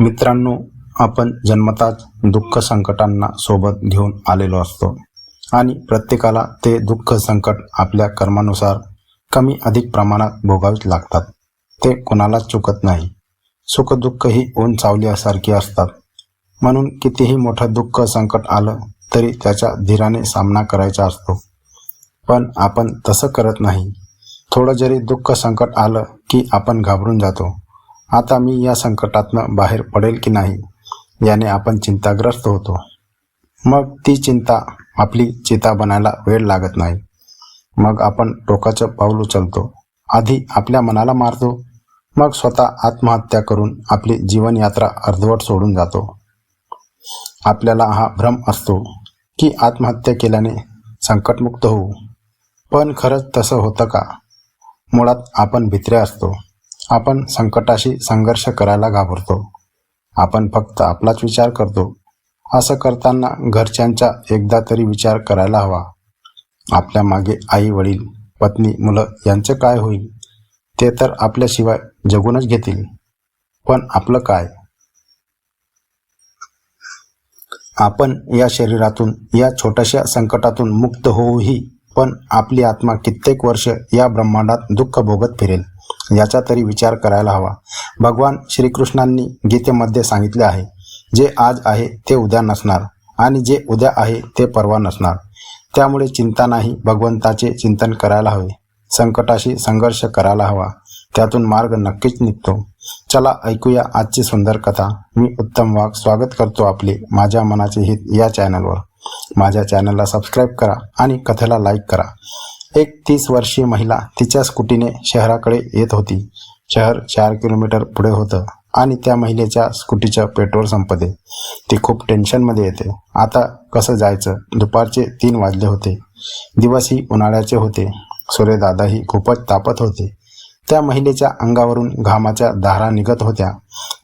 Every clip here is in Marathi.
मित्रांनो आपण जन्मताच दुःख संकटांना सोबत घेऊन आलेलो असतो. आणि प्रत्येकाला ते दुःख संकट आपल्या कर्मानुसार कमी अधिक प्रमाणात भोगावीच लागतात. ते कोणालाच चुकत नाही. सुखदुःख ही ऊन चावल्यासारखी असतात. म्हणून कितीही मोठं दुःख संकट आलं तरी त्याच्या धीराने सामना करायचा असतो. पण आपण तसं करत नाही. थोडं जरी दुःख संकट आलं की आपण घाबरून जातो. आता मी या संकटातनं बाहेर पडेल की नाही याने आपण चिंताग्रस्त होतो. मग ती चिंता आपली चिता बनायला वेळ लागत नाही. मग आपण टोकाचं पाऊल उचलतो. आधी आपल्या मनाला मारतो. मग स्वतः आत्महत्या करून आपली जीवनयात्रा अर्धवट सोडून जातो. आपल्याला हा भ्रम असतो की आत्महत्या केल्याने संकटमुक्त होऊ. पण खरंच तसं होतं का? मुळात आपण भित्रे असतो. आपण संकटाशी संघर्ष करायला घाबरतो. आपण फक्त आपलाच विचार करतो. असं करताना घरच्यांचा एकदा तरी विचार करायला हवा. आपल्या मागे आई वडील पत्नी मुलं यांचं काय होईल? ते तर आपल्याशिवाय जगूनच घेतील. पण आपलं काय? आपण या शरीरातून या छोट्याशा संकटातून मुक्त होऊही पण आपली आत्मा कित्येक वर्ष या ब्रह्मांडात दुःख भोगत फिरेल याचा तरी विचार करायला हवा. भगवान श्रीकृष्णांनी गीतेमध्ये सांगितले आहे जे आज आहे ते उद्या नसणार आणि जे उद्या आहे ते परवा नसणार. त्यामुळे चिंता नाही भगवंताचे चिंतन करायला हवे. संकटाशी संघर्ष करायला हवा. त्यातून मार्ग नक्कीच निघतो. चला ऐकूया आजची सुंदर कथा. मी उत्तम वाघ. स्वागत करतो आपले माझ्या मनाचे हित या चॅनलवर माझ्या चॅनलला सबस्क्राईब करा आणि कथेला लाईक करा. एक तीस वर्षीय महिला तिच्या स्कूटीने शहराकडे येत होती. शहर चार किलोमीटर पुढे होतं आणि त्या महिलेच्या स्कूटीचं पेट्रोल संपते ती खूप टेन्शनमध्ये येते. आता कसं जायचं? दुपारचे तीन वाजले होते. दिवसही उन्हाळ्याचे होते. सूर्यदादाही खूपच तापत होते. त्या महिलेच्या अंगावरून घामाच्या धारा निघत होत्या.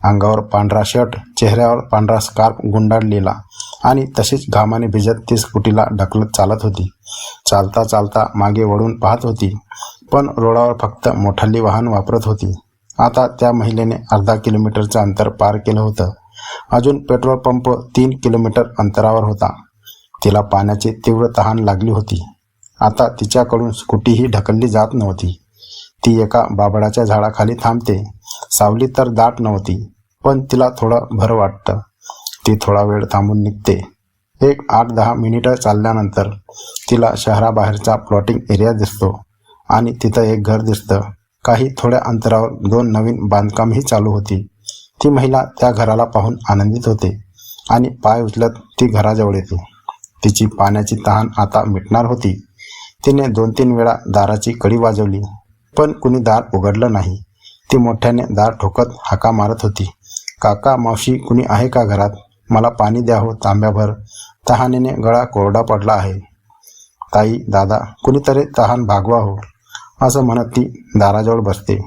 अंगावर पांढरा शर्ट चेहऱ्यावर पांढरा स्कार्फ गुंडाळलेला. आणि तशीच घामाने भिजत ती स्कूटीला ढकलत चालत होती. चालता चालता मागे वळून पाहत होती पण रोडावर फक्त मोठाली वाहन वापरत होती. आता त्या महिलेने अर्धा किलोमीटरचं अंतर पार केलं होतं. अजून पेट्रोल पंप तीन किलोमीटर अंतरावर होता. तिला पाण्याची तीव्र तहान लागली होती. आता तिच्याकडून स्कूटीही ढकलली जात नव्हती. ती एका बाबडाच्या झाडाखाली थांबते. सावली तर दाट नव्हती पण तिला थोडं भर वाटतं. ती थोडा वेळ थांबून निघते. एक आठ दहा मिनिटं चालल्यानंतर तिला शहराबाहेरचा प्लॉटिंग एरिया दिसतो आणि तिथं एक घर दिसतं. काही थोड्या अंतरावर दोन नवीन बांधकामही चालू होती. ती महिला त्या घराला पाहून आनंदित होते आणि पाय उचलत ती घराजवळ येते. तिची पाण्याची तहान आता मिटणार होती. तिने दोन तीन वेळा दाराची कडी वाजवली पण कुणी दार उघडलं नाही. ती मोठ्याने दार ठोकत हाका मारत होती. काका मावशी कुणी आहे का घरात? मला पाणी द्या हो तांब्याभर. तहानेने गळा कोरडा पडला आहे. ताई दादा कुणीतरी तहान भागवा हो असं म्हणत ती दाराजवळ बसते.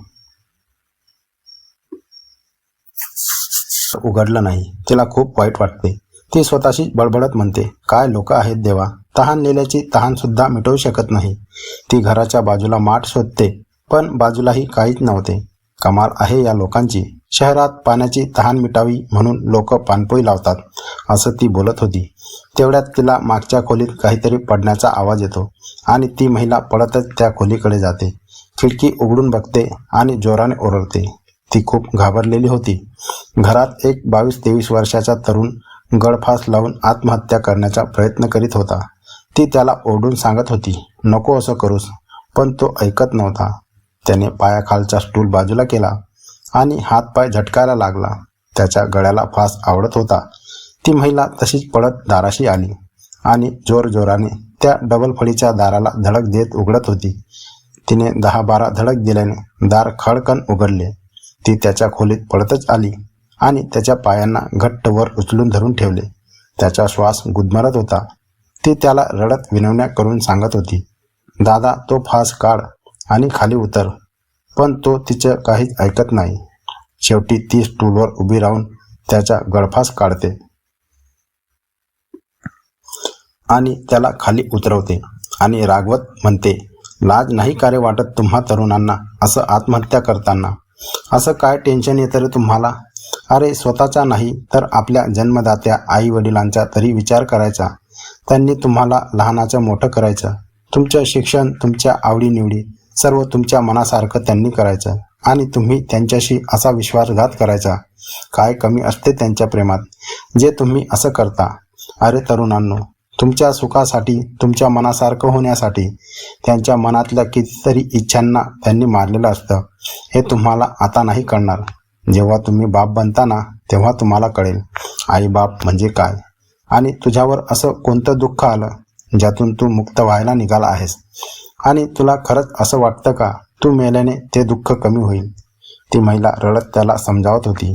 उघडलं नाही. तिला खूप वाईट वाटते. ती स्वतःशी बडबडत म्हणते काय लोक आहेत देवा? तहान नेल्याची तहान सुद्धा मिटवू शकत नाही. ती घराच्या बाजूला माठ शोधते पण बाजूलाही काहीच नव्हते. कमाल आहे या लोकांची. शहरात पाण्याची तहान मिटावी म्हणून लोक पाणपोई लावतात असं ती बोलत होती. तेवढ्यात तिला मागच्या खोलीत काहीतरी पडण्याचा आवाज येतो आणि ती महिला पळतच त्या खोलीकडे जाते. खिडकी उघडून बघते आणि जोराने ओरडते. ती खूप घाबरलेली होती. घरात एक बावीस तेवीस वर्षाचा तरुण गळफास लावून आत्महत्या करण्याचा प्रयत्न करीत होता. ती त्याला ओरडून सांगत होती नको असं करूस. पण तो ऐकत नव्हता. त्याने पायाखालचा स्टूल बाजूला केला. आणि हातपाय झटकायला लागला. त्याच्या गळ्याला फास आवडत होता. ती महिला तशीच पळत दाराशी आली आणि जोरजोराने त्या डबल फळीच्या दाराला धडक देत उघडत होती. तिने दहा बारा धडक दिल्याने दार खडकन उघडले. ती त्याच्या खोलीत पळतच आली आणि त्याच्या पायांना घट्ट वर उचलून धरून ठेवले. त्याचा श्वास गुदमरत होता. ती त्याला रडत विनवण्या करून सांगत होती दादा तो फास काढ आणि खाली उतर. पण तो तिचं काहीच ऐकत नाही. शेवटी ती स्टूलवर उभी राहून त्याचा गळफास काढते आणि त्याला खाली उतरवते आणि रागवत म्हणते लाज नाही का रे वाटत तुम्हा तरुणांना असं आत्महत्या करताना? असं काय टेन्शन येतं रे तुम्हाला? अरे स्वतःचा नाही तर आपल्या जन्मदात्या आई वडिलांचा तरी विचार करायचा. त्यांनी तुम्हाला लहानाचं मोठं करायचं. तुमचं शिक्षण तुमच्या आवडीनिवडी सर्व तुमच्या मनासारखं त्यांनी करायचं आणि तुम्ही त्यांच्याशी असा विश्वासघात करायचा. काय कमी असते त्यांच्या प्रेमात? जे तुम्ही असं करता. अरे तरुणांनो तुमच्या सुखासाठी तुमच्या मनासारखं होण्यासाठी त्यांच्या मनातल्या कितीतरी इच्छांना त्यांनी मारलेलं असतं. हे तुम्हाला आता नाही कळणार. जेव्हा तुम्ही बाप बनता ना तेव्हा तुम्हाला कळेल. आई बाप म्हणजे काय? आणि तुझ्यावर असं कोणतं दुःख आलं? ज्यातून तू मुक्त व्हायला निघाला आहेस. आणि तुला खरंच असं वाटतं का? तू मेल्याने ते दुःख कमी होईल. ती महिला रडत त्याला समजावत होती.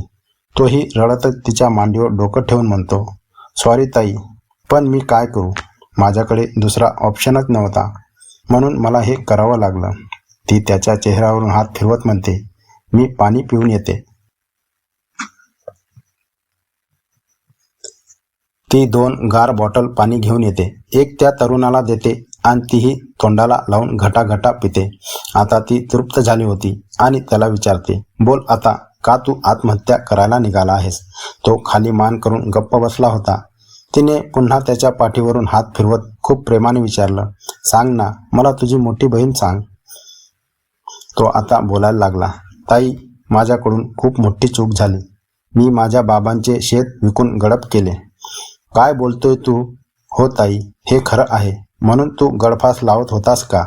तोही रडतच तिच्या मांडीवर डोकं ठेवून म्हणतो सॉरी ताई पण मी काय करू? माझ्याकडे दुसरा ऑप्शनच नव्हता. म्हणून मला हे करावं लागलं. ती त्याच्या चेहऱ्यावरून हात फिरवत म्हणते मी पाणी पिऊन येते. ती दोन गार बॉटल पाणी घेऊन येते. एक त्या तरुणाला देते आणि तीही तोंडाला लावून घटाघटा पिते. आता ती तृप्त झाली होती आणि त्याला विचारते बोल आता का तू आत्महत्या करायला निघाला आहेस तो खाली मान करून गप्प बसला होता. तिने पुन्हा त्याच्या पाठीवरून हात फिरवत खूप प्रेमाने विचारलं सांग ना मला तुझी मोठी बहीण सांग तो आता बोलायला लागला ताई माझ्याकडून खूप मोठी चूक झाली. मी माझ्या बाबांचे शेत विकून गडप केले. काय बोलतोय तू? हो ताई हे खरं आहे. म्हणून तू गळफास लावत होतास का?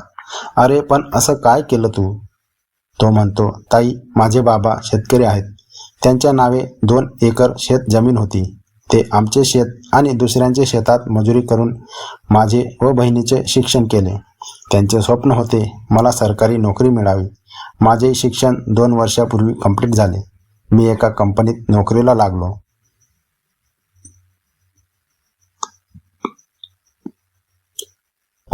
अरे पण असं काय केलं तू? तो म्हणतो ताई माझे बाबा शेतकरी आहेत. त्यांच्या नावे दोन एकर शेत जमीन होती. ते आमचे शेत आणि दुसऱ्यांचे शेतात मजुरी करून माझे व बहिणीचे शिक्षण केले. त्यांचे स्वप्न होते मला सरकारी नोकरी मिळावी. माझे शिक्षण दोन वर्षापूर्वी कंप्लीट झाले. मी एका कंपनीत नोकरीला लागलो.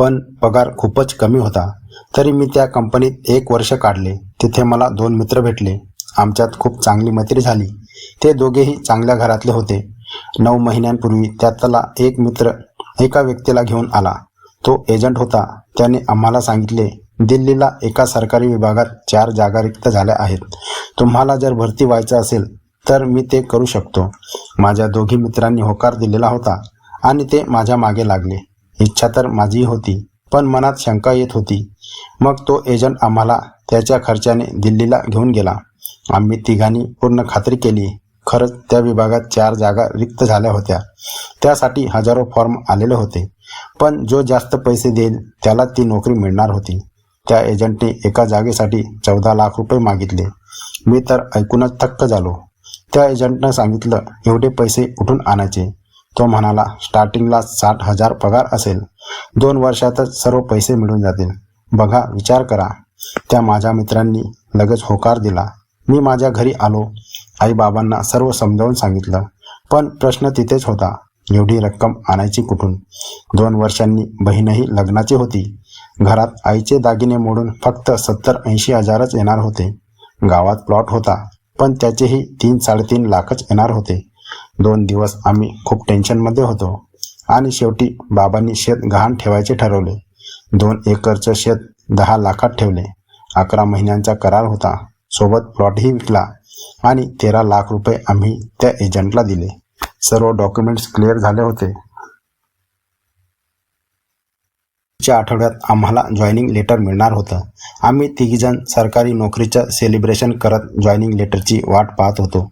पण पगार खूपच कमी होता. तरी मी त्या कंपनीत एक वर्ष काढले. तिथे मला दोन मित्र भेटले. आमच्यात खूप चांगली मैत्री झाली. ते दोघेही चांगल्या घरातले होते. नऊ महिन्यांपूर्वी त्यातला एक मित्र एका व्यक्तीला घेऊन आला. तो एजंट होता. त्याने आम्हाला सांगितले दिल्लीला एका सरकारी विभागात चार जागा रिक्त झाल्या आहेत. तुम्हाला जर भरती व्हायचं असेल तर मी ते करू शकतो. माझ्या दोघी मित्रांनी होकार दिलेला होता आणि ते माझ्या मागे लागले. इच्छा तर माझी होती पण मनात शंका येत होती. मग तो एजंट आम्हाला त्याच्या खर्चाने दिल्लीला घेऊन गेला. आम्ही तिघांनी पूर्ण खात्री केली. खरंच त्या विभागात चार जागा रिक्त झाल्या होत्या. त्यासाठी हजारो फॉर्म आलेले होते. पण जो जास्त पैसे देईल त्याला ती नोकरी मिळणार होती. त्या एजंटने एका जागेसाठी चौदा लाख रुपये मागितले. मी तर ऐकूनच थक्क झालो. त्या एजंटनं सांगितलं एवढे पैसे उठून आणायचे? तो म्हणाला स्टार्टिंगला साठ हजार पगार असेल. दोन वर्षातच सर्व पैसे मिळून जातील. बघा विचार करा. त्या माझ्या मित्रांनी लगेच होकार दिला. मी माझ्या घरी आलो. आईबाबांना सर्व समजावून सांगितलं. पण प्रश्न तिथेच होता एवढी रक्कम आणायची कुठून? दोन वर्षांनी बहीणही लग्नाची होती. घरात आईचे दागिने मोडून फक्त सत्तर ऐंशी हजारच येणार होते. गावात प्लॉट होता पण त्याचेही तीन साडेतीन लाखच येणार होते. दोन दिवस आम्ही खूप टेन्शनमध्ये होतो. आणि शेवटी बाबांनी शेत गहाण ठेवायचे ठरवले. दोन एकरचं शेत दहा लाखात ठेवले. अकरा महिन्यांचा करार होता. सोबत प्लॉटही विकला. आणि तेरा लाख रुपये आम्ही त्या एजंटला दिले. सर्व डॉक्युमेंट्स क्लिअर झाले होते. च्या आठवड्यात आम्हाला जॉईनिंग लेटर मिळणार होतं. आम्ही तिघीजण सरकारी नोकरीचं सेलिब्रेशन करत जॉईनिंग लेटरची वाट पाहत होतो.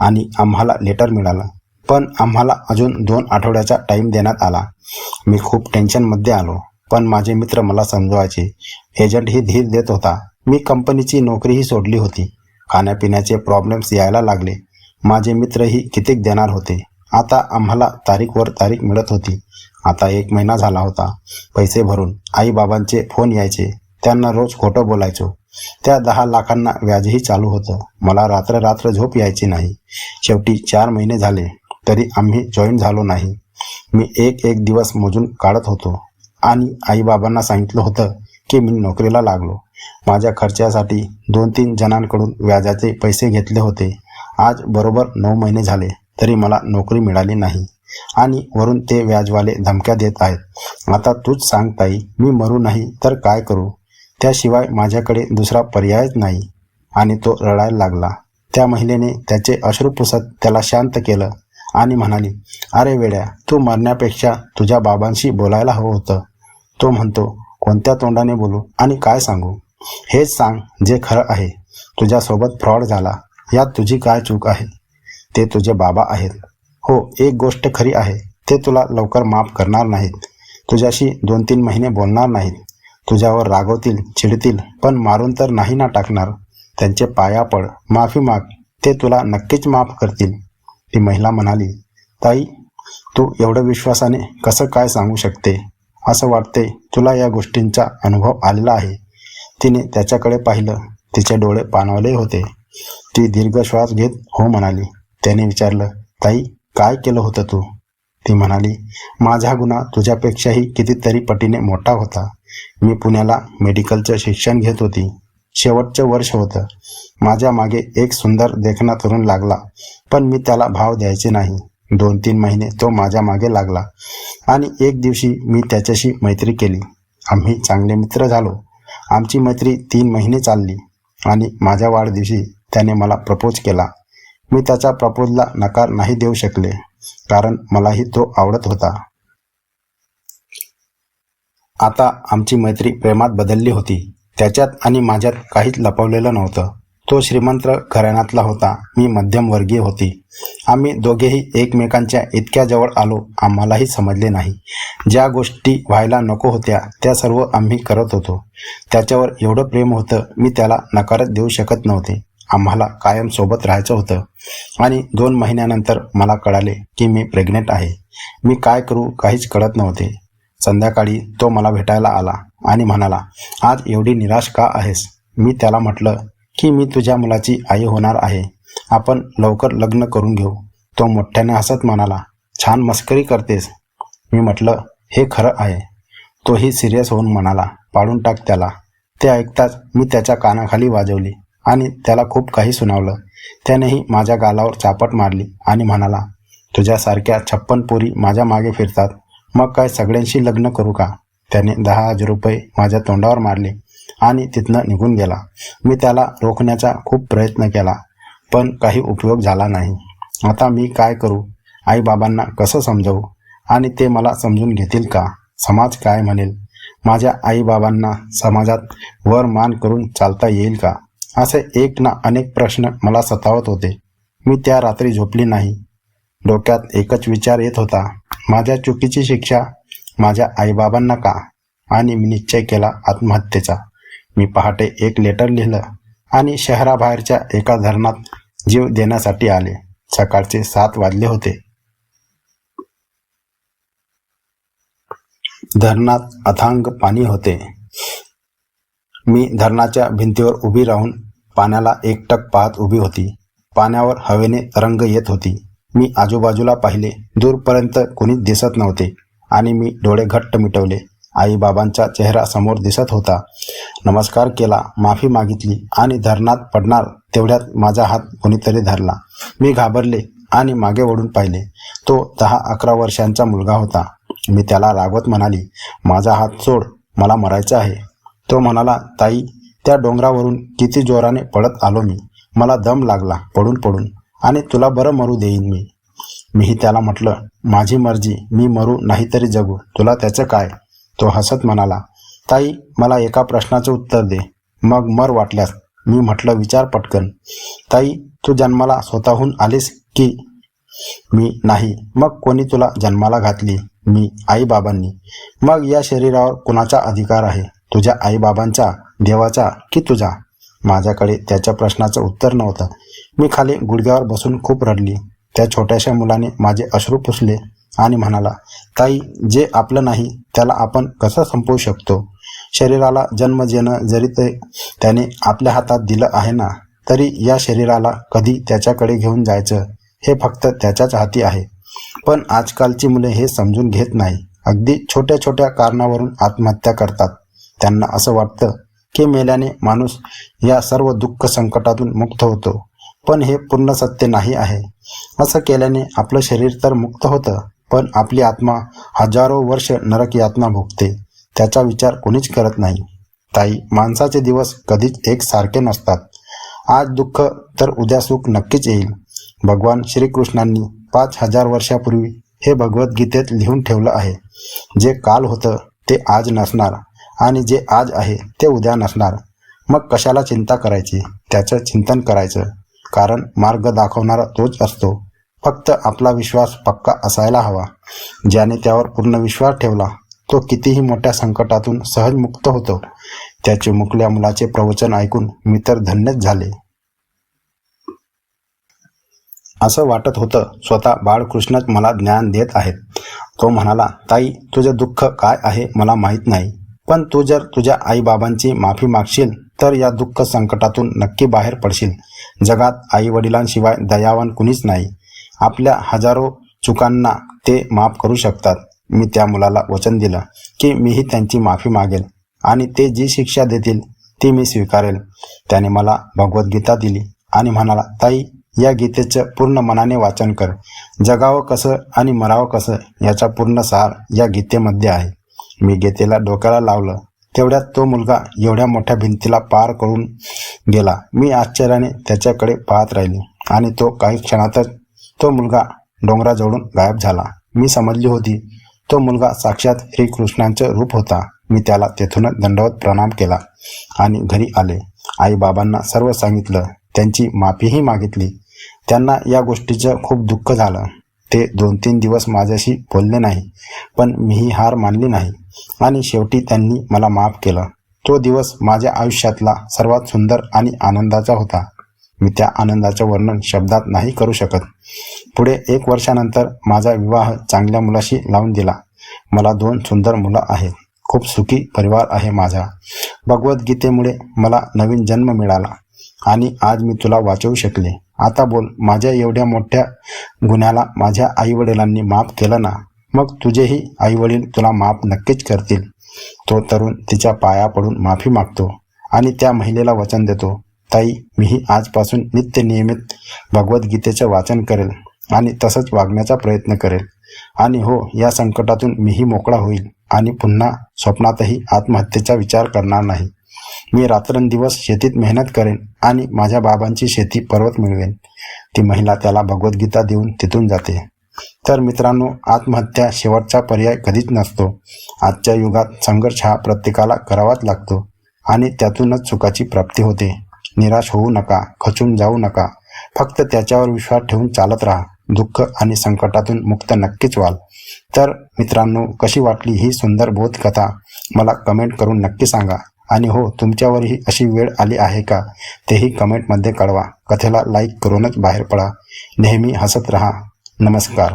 आणि आम्हाला लेटर मिळालं. पण आम्हाला अजून दोन आठवड्याचा टाईम देण्यात आला. मी खूप टेन्शनमध्ये आलो. पण माझे मित्र मला समजवायचे. एजंटही धीर देत होता. मी कंपनीची नोकरीही सोडली होती. खाण्यापिण्याचे प्रॉब्लेम्स यायला लागले. माझे मित्रही कितीक देणार होते? आता आम्हाला तारीखवर तारीख मिळत होती. आता एक महिना झाला होता. पैसे भरून आईबाबांचे फोन यायचे. त्यांना रोज खोटं बोलायचो. त्या दहा लाखांना व्याजही चालू होतं. मला रात्र रात्र झोप यायची नाही. शेवटी चार महिने झाले तरी आम्ही जॉईन झालो नाही. मी एक एक दिवस मोजून काढत होतो. आणि आईबाबांना सांगितलं होतं की मी नोकरीला लागलो. माझ्या खर्चासाठी दोन तीन जणांकडून व्याजाचे पैसे घेतले होते. आज बरोबर नऊ महिने झाले तरी मला नोकरी मिळाली नाही. आणि वरून ते व्याजवाले धमक्या देत आहेत. आता तूच सांगताई मी मरू नाही तर काय करू? त्याशिवाय माझ्याकडे दुसरा पर्यायच नाही. आणि तो रडायला लागला. त्या महिलेने त्याचे अश्रू पुसत त्याला शांत केलं आणि म्हणाली अरे वेड्या तू मरण्यापेक्षा तुझ्या बाबांशी बोलायला हवं होतं. तो म्हणतो कोणत्या तोंडाने बोलू आणि काय सांगू? हेच सांग जे खरं आहे. तुझ्यासोबत फ्रॉड झाला. यात तुझी काय चूक आहे? ते तुझे बाबा आहेत. हो एक गोष्ट खरी आहे. ते तुला लवकर माफ करणार नाहीत. तुझ्याशी दोन तीन महिने बोलणार नाहीत. तुझ्यावर रागवतील चिडतील पण मारून तर नाही ना टाकणार. त्यांचे पाया पड. माफी माग. ते तुला नक्कीच माफ करतील. ती महिला म्हणाली ताई तू एवढं विश्वासाने कसं काय सांगू शकते? असं वाटते तुला या गोष्टींचा अनुभव आलेला आहे. तिने त्याच्याकडे पाहिलं. तिचे डोळे पाणवले होते. ती दीर्घ श्वास घेत हो म्हणाली. त्याने विचारलं ताई काय केलं होतं तू? ती म्हणाली माझा गुन्हा तुझ्यापेक्षाही कितीतरी पटीने मोठा होता. मी पुण्याला मेडिकलचं शिक्षण घेत होती. शेवटचं वर्ष होतं. माझ्या मागे एक सुंदर देखणा तरुण लागला पण मी त्याला भाव द्यायचे नाही. दोन तीन महिने तो माझ्या मागे लागला आणि एक दिवशी मी त्याच्याशी मैत्री केली. आम्ही चांगले मित्र झालो. आमची मैत्री तीन महिने चालली आणि माझ्या वाढदिवशी त्याने मला प्रपोज केला. मी त्याच्या प्रपोजला नकार नाही देऊ शकले कारण मलाही तो आवडत होता. आता आमची मैत्री प्रेमात बदलली होती. त्याच्यात आणि माझ्यात काहीच लपवलेलं नव्हतं. तो श्रीमंत घराण्यातला होता. मी मध्यमवर्गीय होती. आम्ही दोघेही एकमेकांच्या इतक्या जवळ आलो आम्हालाही समजले नाही. ज्या गोष्टी व्हायला नको होत्या त्या सर्व आम्ही करत होतो. त्याच्यावर एवढं प्रेम होतं मी त्याला नकारच देऊ शकत नव्हते. आम्हाला कायम सोबत राहायचं होतं. आणि दोन महिन्यानंतर मला कळाले की मी प्रेग्नेंट आहे. मी काय करू काहीच कळत नव्हते. संध्याकाळी तो मला भेटायला आला आणि म्हणाला आज एवढी निराश का आहेस? मी त्याला म्हटलं की मी तुझ्या मुलाची आई होणार आहे. आपण लवकर लग्न करून घेऊ. तो मोठ्याने हसत म्हणाला छान मस्करी करतेस. मी म्हटलं हे खरं आहे. तोही सिरियस होऊन म्हणाला पाडून टाक त्याला. ते ऐकताच मी त्याच्या कानाखाली वाजवली आणि त्याला खूप काही सुनावलं. त्यानेही माझ्या गालावर चापट मारली आणि म्हणाला तुझ्यासारख्या छप्पन पोरी माझ्या मागे फिरतात. मग काय सगळ्यांशी लग्न करू का? त्याने दहा हजार रुपये माझ्या तोंडावर मारले आणि तिथनं निघून गेला. मी त्याला रोखण्याचा खूप प्रयत्न केला पण काही उपयोग झाला नाही. आता मी काय करू? आईबाबांना कसं समजवू? आणि ते मला समजून घेतील का? समाज काय म्हणेल? माझ्या आईबाबांना समाजात वर मान करून चालता येईल का? असे एक ना अनेक प्रश्न मला सतावत होते. मी त्या रात्री झोपली नाही. डोक्यात एकच विचार येत होता. माझ्या चुकीची शिक्षा माझ्या आईबाबांना का? आणि मी निश्चय केला आत्महत्येचा. मी पहाटे एक लेटर लिहिलं आणि शहराबाहेरच्या एका धरणात जीव देण्यासाठी आले. सकाळचे सात वाजले होते. धरणात अथांग पाणी होते. मी धरणाच्या भिंतीवर उभी राहून पाण्याला एकटक पाहत उभी होती. पाण्यावर हवेने तरंग येत होती. मी आजूबाजूला पाहिले दूरपर्यंत कोणीच दिसत नव्हते. आणि मी डोळे घट्ट मिटवले. आईबाबांचा चेहरा समोर दिसत होता. नमस्कार केला माफी मागितली आणि धरणात पडणार तेवढ्यात माझा हात कोणीतरी धरला. मी घाबरले आणि मागे वळून पाहिले. तो दहा अकरा वर्षांचा मुलगा होता. मी त्याला रागवत म्हणाली माझा हात सोड मला मरायचं आहे. तो म्हणाला ताई त्या डोंगरावरून किती जोराने पडत आलो मी. मला दम लागला पडून पडून. आणि तुला बरं मरू देईन मी. मीही त्याला म्हटलं माझी मर्जी मी मरू नाहीतरी जगू. तुला त्याचं काय? तो हसत म्हणाला ताई मला एका प्रश्नाचं उत्तर दे. मग मर वाटल्यास. मी म्हटलं विचार पटकन. ताई तू जन्माला स्वतःहून आलीस की? मी नाही. मग कोणी तुला जन्माला घातली? मी आईबाबांनी. मग या शरीरावर कुणाचा अधिकार आहे? तुझ्या आईबाबांचा देवाचा की तुझा? माझ्याकडे त्याच्या प्रश्नाचं उत्तर नव्हतं. मी खाली गुडघ्यावर बसून खूप रडली. त्या छोट्याशा मुलाने माझे अश्रू पुसले आणि म्हणाला ताई जे आपलं नाही त्याला आपण कसं संपवू शकतो? शरीराला जन्म देणं जरी ते त्याने आपल्या हातात दिलं आहे ना तरी या शरीराला कधी त्याच्याकडे घेऊन जायचं? हे फक्त त्याच्याच हाती आहे. पण आजकालची मुले हे समजून घेत नाही. अगदी छोट्या छोट्या कारणावरून आत्महत्या करतात. त्यांना असं वाटतं की मेल्याने माणूस या सर्व दुःख संकटातून मुक्त होतो. पण हे पूर्ण सत्य नाही आहे. असं केल्याने आपलं शरीर तर मुक्त होतं पण आपली आत्मा हजारो वर्ष नरक यातना भोगते. त्याचा विचार कोणीच करत नाही. ताई माणसाचे दिवस कधीच एकसारखे नसतात. आज दुःख तर उद्या सुख नक्कीच येईल. भगवान श्रीकृष्णांनी पाच हजार वर्षापूर्वी हे भगवद्गीतेत लिहून ठेवलं आहे. जे काल होतं ते आज नसणार. आणि जे आज आहे ते उद्या नसणार. मग कशाला चिंता करायची? त्याचं चिंतन करायचं. कारण मार्ग दाखवणारा तोच असतो. फक्त आपला विश्वास पक्का असायला हवा. ज्याने त्यावर पूर्ण विश्वास ठेवला तो कितीही मोठ्या संकटातून सहज मुक्त होतो. त्याचे मुकल्या मुलाचे प्रवचन ऐकून मी तर धन्यच झाले. असं वाटत होतं स्वतः बाळकृष्णच मला ज्ञान देत आहेत. तो म्हणाला ताई तुझं दुःख काय आहे मला माहीत नाही. पण तू जर तुझ्या आईबाबांची माफी मागशील तर या दुःख संकटातून नक्की बाहेर पडशील. जगात आई वडिलांशिवाय दयावान कुणीच नाही. आपल्या हजारो चुकांना ते माफ करू शकतात. मी त्या मुलाला वचन दिलं की मीही त्यांची माफी मागेल आणि ते जी शिक्षा देतील ती मी स्वीकारेल. त्याने मला भगवद्गीता दिली आणि म्हणाला ताई या गीतेचं पूर्ण मनाने वाचन कर. जगावं कसं आणि मरावं कसं याचा पूर्ण सार या गीतेमध्ये आहे. मी गीतेला डोक्याला लावलं. तेवढ्यात तो मुलगा एवढ्या मोठ्या भिंतीला पार करून गेला. मी आश्चर्याने त्याच्याकडे पाहत राहिले आणि तो काही क्षणातच तो मुलगा डोंगराजवळून गायब झाला. मी समजली होती तो मुलगा साक्षात श्रीकृष्णांचं रूप होता. मी त्याला तेथूनच दंडवत प्रणाम केला आणि घरी आले. आईबाबांना सर्व सांगितलं. त्यांची माफीही मागितली. त्यांना या गोष्टीचं खूप दुःख झालं. ते दोन तीन दिवस माझ्याशी बोलले नाही पण मीही हार मानली नाही. आणि शेवटी त्यांनी मला माफ केलं. तो दिवस माझ्या आयुष्यातला सर्वात सुंदर आणि आनंदाचा होता. मी त्या आनंदाचं वर्णन शब्दात नाही करू शकत. पुढे एक वर्षानंतर माझा विवाह चांगल्या मुलाशी लावून दिला. मला दोन सुंदर मुलं आहेत. खूप सुखी परिवार आहे माझा. भगवद्गीतेमुळे मला नवीन जन्म मिळाला. आणि आज मी तुला वाचवू शकले. आता बोल माझ्या एवढ्या मोठ्या गुन्ह्याला माझ्या आईवडिलांनी माफ केलं ना मग तुझेही आईवडील तुला माफ नक्कीच करतील. तो तरुण तिच्या पाया पडून माफी मागतो आणि त्या महिलेला वचन देतो. ताई मीही आजपासून नित्य नियमित भगवद्गीतेचं वाचन करेल आणि तसंच वागण्याचा प्रयत्न करेल. आणि हो या संकटातून मीही मोकळा होईल आणि पुन्हा स्वप्नातही आत्महत्येचा विचार करणार नाही. मी रात्रंदिवस शेतीत मेहनत करेन आणि माझ्या बाबांची शेती पर्वत मिळवेन. ती महिला त्याला भगवद्गीता देऊन तिथून जाते. तर मित्रांनो आत्महत्या शेवटचा पर्याय कधीच नसतो. आजच्या युगात संघर्ष हा प्रत्येकाला करावाच लागतो आणि त्यातूनच सुखाची प्राप्ती होते. निराश होऊ नका खचून जाऊ नका. फक्त त्याच्यावर विश्वास ठेवून चालत राहा. दुःख आणि संकटातून मुक्त नक्कीच व्हाल. तर मित्रांनो कशी वाटली ही सुंदर बोधकथा? मला कमेंट करून नक्की सांगा. आणि हो तुमच्यावरही अशी वेळ आली आहे का? तेही कमेंटमध्ये कळवा. कथेला लाईक करूनच बाहेर पडा. नेहमी हसत रहा. नमस्कार.